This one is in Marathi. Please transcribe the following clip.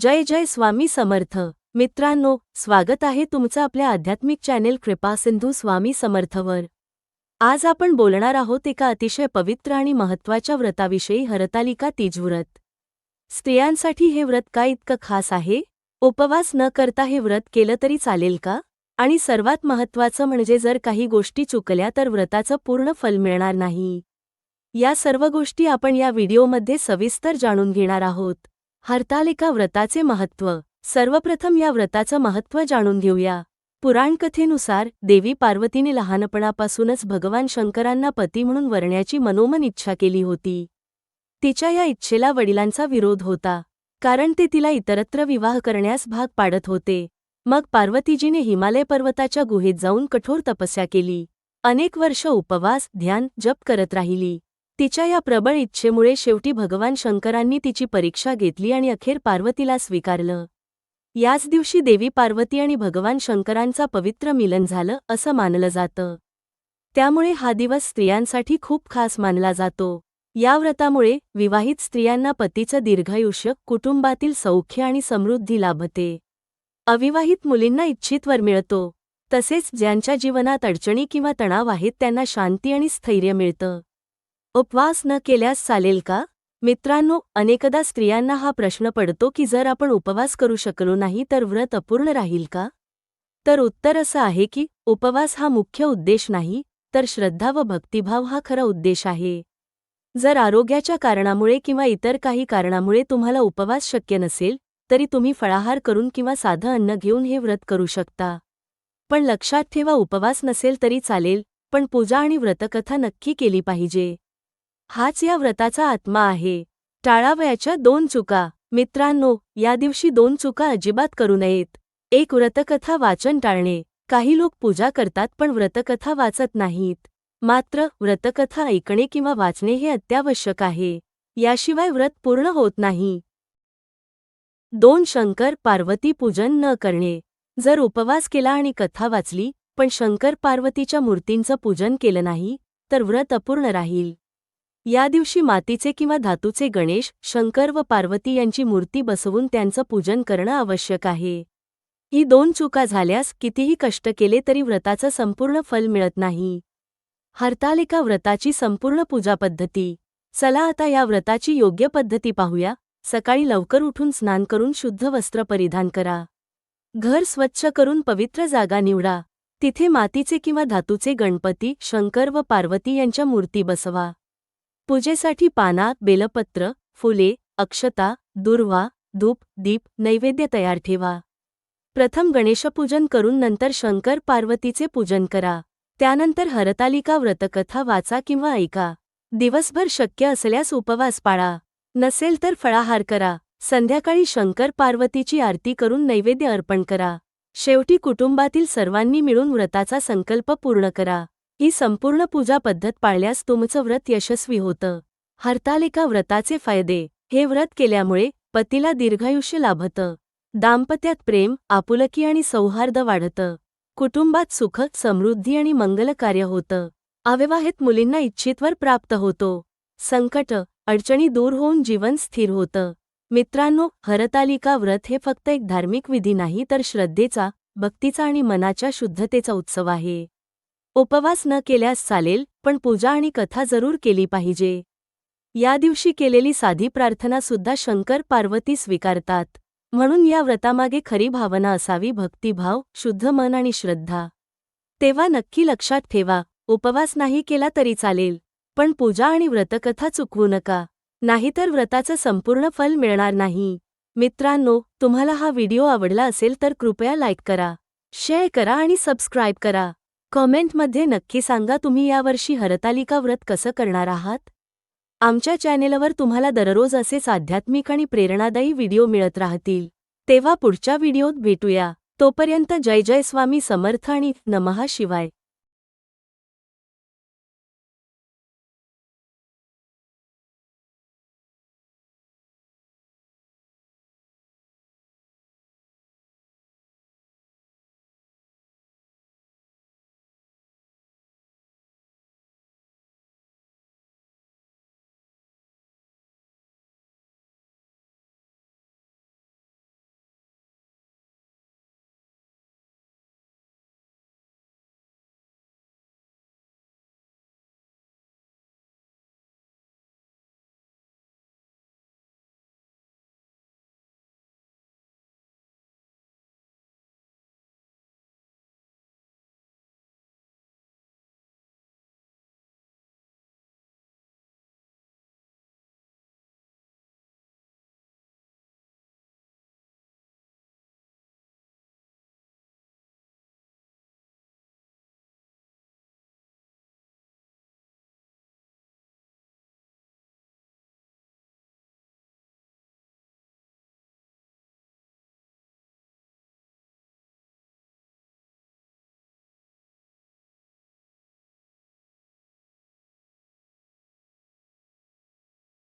जय जय स्वामी समर्थ. मित्रांनो स्वागत आहे तुमचं आपल्या आध्यात्मिक चॅनेल कृपा सिंधू स्वामी समर्थवर. आज आपण बोलणार आहोत एका अतिशय पवित्र आणि महत्त्वाच्या व्रताविषयी हरतालिका तीजव्रत स्त्रियांसाठी हे व्रत का इतकं खास आहे? उपवास न करता हे व्रत केलं तरी चालेल का? आणि सर्वात महत्त्वाचं म्हणजे जर काही गोष्टी चुकल्या तर व्रताचं पूर्ण फल मिळणार नाही. या सर्व गोष्टी आपण या व्हिडिओमध्ये सविस्तर जाणून घेणार आहोत. हरतालिका व्रताचे महत्त्व. सर्वप्रथम या व्रताचं महत्त्व जाणून घेऊया. पुराणकथेनुसार देवी पार्वतीने लहानपणापासूनच भगवान शंकरांना पती म्हणून वरण्याची मनोमन इच्छा केली होती. तिच्या या इच्छेला वडिलांचा विरोध होता. कारण ते तिला इतरत्र विवाह करण्यास भाग पाडत होते. मग पार्वतीजीने हिमालय पर्वताच्या गुहेत जाऊन कठोर तपस्या केली. अनेक वर्ष उपवास ध्यान जप करत राहिली. तिच्या या प्रबळ इच्छेमुळे शेवटी भगवान शंकरांनी तिची परीक्षा घेतली आणि अखेर पार्वतीला स्वीकारलं. याच दिवशी देवी पार्वती आणि भगवान शंकरांचा पवित्र मिलन झालं असं मानलं जातं. त्यामुळे हा दिवस स्त्रियांसाठी खूप खास मानला जातो. या व्रतामुळे विवाहित स्त्रियांना पतीचं दीर्घायुष्य कुटुंबातील सौख्य आणि समृद्धी लाभते. अविवाहित मुलींना इच्छित वर मिळतो. तसेच ज्यांच्या जीवनात अडचणी किंवा तणाव आहेत त्यांना शांती आणि स्थैर्य मिळतं. उपवास न केल्यास चालेल का? मित्रांनो अनेकदा स्त्रियांना हा प्रश्न पडतो की जर आपण उपवास करू शकलो नाही तर व्रत अपूर्ण राहील का? तर उत्तर असं आहे की उपवास हा मुख्य उद्देश नाही तर श्रद्धा व भक्तिभाव हा खरा उद्देश आहे. जर आरोग्याच्या कारणामुळे किंवा इतर काही कारणामुळे तुम्हाला उपवास शक्य नसेल तरी तुम्ही फळाहार करून किंवा साधं अन्न घेऊन हे व्रत करू शकता. पण लक्षात ठेवा उपवास नसेल तरी चालेल पण पूजा आणि व्रतकथा नक्की केली पाहिजे. हाच या व्रताचा आत्मा आहे. टाळावयाच्या दोन चुका. मित्रांनो या दिवशी दोन चुका अजिबात करू नयेत. एक व्रतकथा वाचन टाळणे. काही लोक पूजा करतात पण व्रतकथा वाचत नाहीत. मात्र व्रतकथा ऐकणे किंवा वाचणे हे अत्यावश्यक आहे. याशिवाय व्रत पूर्ण होत नाही. दोन शंकर पार्वती पूजन न करणे. जर उपवास केला आणि कथा वाचली पण शंकर पार्वतीच्या मूर्तींचं पूजन केलं नाही तर व्रत अपूर्ण राहील. या दिवशी मातीचे किंवा धातूचे गणेश शंकर व पार्वती यांची मूर्ती बसवून त्यांचं पूजन करणं आवश्यक आहे. ही दोन चुका झाल्यास कितीही कष्ट केले तरी व्रताचं संपूर्ण फल मिळत नाही. हरतालिका व्रताची संपूर्ण पूजा पद्धती. चला आता या व्रताची योग्य पद्धती पाहूया. सकाळी लवकर उठून स्नान करून शुद्ध वस्त्र परिधान करा. घर स्वच्छ करून पवित्र जागा निवडा. तिथे मातीचे किंवा धातूचे गणपती शंकर व पार्वती यांच्या मूर्ती बसवा. पूजेसाठी पाना बेलपत्र फुले अक्षता दुर्वा धूप दीप नैवेद्य तयार ठेवा. प्रथम गणेशपूजन करून नंतर शंकर पार्वतीचे पूजन करा. त्यानंतर हरतालिका व्रतकथा वाचा किंवा ऐका. दिवसभर शक्य असल्यास उपवास पाळा. नसेल तर फळाहार करा. संध्याकाळी शंकर पार्वतीची आरती करून नैवेद्य अर्पण करा. शेवटी कुटुंबातील सर्वांनी मिळून व्रताचा संकल्प पूर्ण करा. ही संपूर्ण पूजा पद्धत पाळल्यास तुमचं व्रत यशस्वी होतं. हरतालिका व्रताचे फायदे. हे व्रत केल्यामुळे पतीला दीर्घायुष्य लाभतं. दाम्पत्यात प्रेम आपुलकी आणि सौहार्द वाढतं. कुटुंबात सुख समृद्धी आणि मंगल कार्य होतं. अविवाहित मुलींना इच्छितवर प्राप्त होतो. संकट अडचणी दूर होऊन जीवन स्थिर होतं. मित्रांनो हरतालिका व्रत हे फक्त एक धार्मिक विधी नाही तर श्रद्धेचा भक्तीचा आणि मनाच्या शुद्धतेचा उत्सव आहे. उपवास न केल्यास चालेल पण पूजा आणि कथा जरूर केली पाहिजे. या दिवशी केलेली साधी प्रार्थना सुद्धा शंकर पार्वती स्वीकारतात. म्हणून या व्रतामागे खरी भावना असावी भक्तिभाव शुद्ध मन आणि श्रद्धा. तेव्हा नक्की लक्षात ठेवा उपवास नाही केला तरी चालेल पण पूजा आणि व्रतकथा चुकवू नका. नाहीतर व्रताचं संपूर्ण फल मिळणार नाही. मित्रांनो तुम्हाला हा व्हिडिओ आवडला असेल तर कृपया लाईक करा शेअर करा आणि सबस्क्राईब करा. कॉमेंटमध्ये नक्की सांगा तुम्ही यावर्षी हरतालिका व्रत कसं करणार आहात? आमच्या चॅनेलवर तुम्हाला दररोज असेच आध्यात्मिक आणि प्रेरणादायी व्हिडिओ मिळत राहतील. तेव्हा पुढच्या व्हिडिओत भेटूया. तोपर्यंत जय जय स्वामी समर्थ आणि नमहा शिवाय.